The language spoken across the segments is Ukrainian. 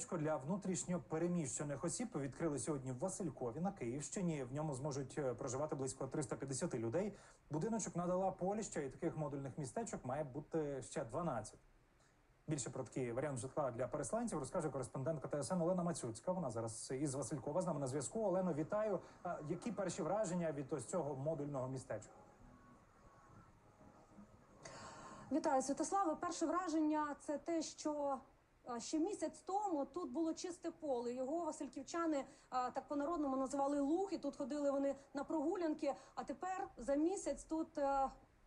містечко для внутрішньо переміщених осіб відкрили сьогодні в Василькові на Київщині. В ньому зможуть е, проживати близько 350 людей. Будиночок надала Польща, і таких модульних містечок має бути ще 12. Більше про такий варіант житла для переселенців розкаже кореспондентка ТСН Олена Мацюцька. Вона зараз із Василькова з нами на зв'язку. Олено, вітаю. Які перші враження від ось цього модульного містечка? Вітаю, Святославе. Перше враження це те, що ще місяць тому тут було чисте поле. Його васильківчани так по-народному називали луг, і тут ходили вони на прогулянки. А тепер за місяць тут.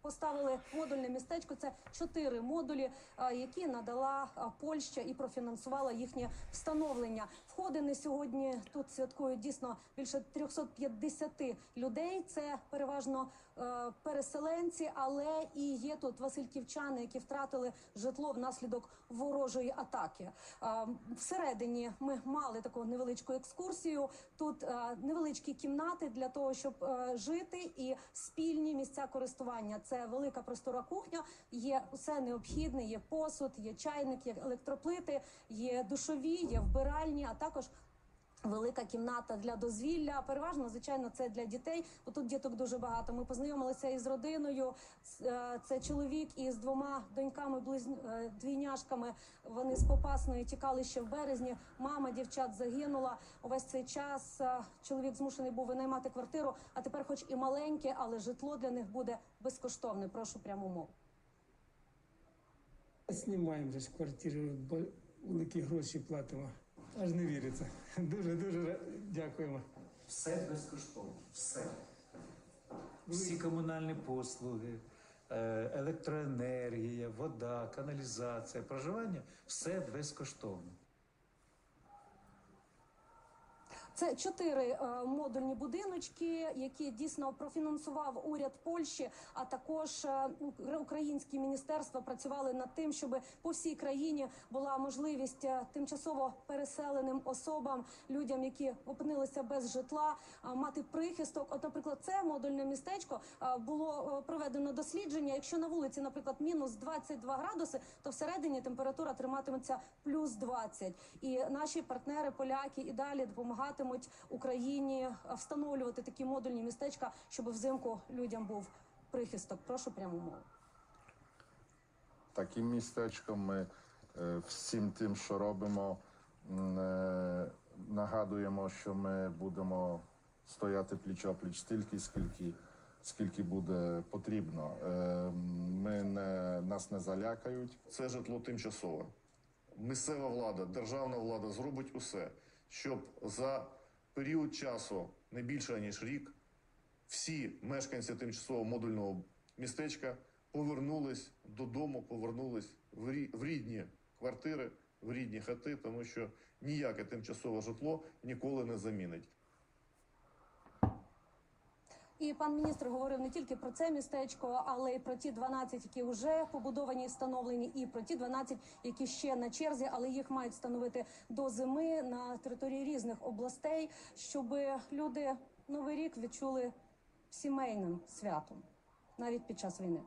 Поставили модульне містечко. Це чотири модулі, які надала Польща і профінансувала їхнє встановлення. Входини сьогодні тут святкують дійсно більше 350 людей. Це переважно е, переселенці, але і є тут васильківчани, які втратили житло внаслідок ворожої атаки. Всередині ми мали таку невеличку екскурсію. Тут е, невеличкі кімнати для того, щоб е, жити, і спільні місця користування. Це велика простора кухня. Є все необхідне. Є посуд, є чайник, є електроплити, є душові, є вбиральні, а також Велика кімната для дозвілля. Переважно, звичайно, це для дітей, бо тут діток дуже багато. Ми познайомилися із родиною. Е, Це чоловік із двома доньками, близн... е, двійняшками. Вони з Попасної тікали ще в березні. Мама дівчат загинула. Увесь цей час е, чоловік змушений був винаймати квартиру. А тепер, хоч і маленьке, але житло для них буде безкоштовне. Прошу пряму мову. Знімаємо вже ж квартиру, бо великі гроші платимо. Аж не віриться. Дуже дуже дякуємо. Все безкоштовно, все. Всі комунальні послуги, е, електроенергія, вода, каналізація, проживання все безкоштовно. Це чотири е, модульні будиночки, які дійсно профінансував уряд Польщі, а також е, укр- українські міністерства працювали над тим, щоб по всій країні була можливість е, тимчасово переселеним особам, людям, які опинилися без житла, мати прихисток. От, наприклад, це модульне містечко було проведено дослідження. Якщо на вулиці, наприклад, мінус 22 градуси, то всередині температура триматиметься плюс 20. І наші партнери, поляки, і далі допомагатимуть Україні е, встановлювати такі модульні містечка, щоб взимку людям був прихисток. Прошу пряму мову. таким містечком ми е, всім тим, що робимо, е, нагадуємо, що ми будемо стояти пліч опліч стільки, скільки, скільки буде потрібно. Ми не, нас не залякають. це житло тимчасове. Місцева влада, державна влада зробить усе, щоб за період часу не більше ніж рік всі мешканці тимчасового модульного містечка повернулись додому, повернулись в рі- в рідні квартири, в рідні хати, тому що ніяке тимчасове житло ніколи не замінить. І пан міністр говорив не тільки про це містечко, але й про ті 12, які вже побудовані і встановлені, і про ті 12, які ще на черзі, але їх мають встановити до зими на території різних областей, щоб люди новий рік відчули сімейним святом, навіть під час війни.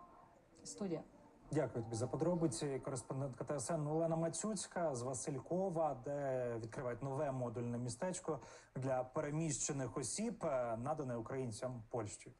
Студія. Дякую тобі за подробиці. Кореспондентка ТСН Олена Мацюцька з Василькова, де відкривають нове модульне містечко для переміщених осіб, е, надане українцям Польщі.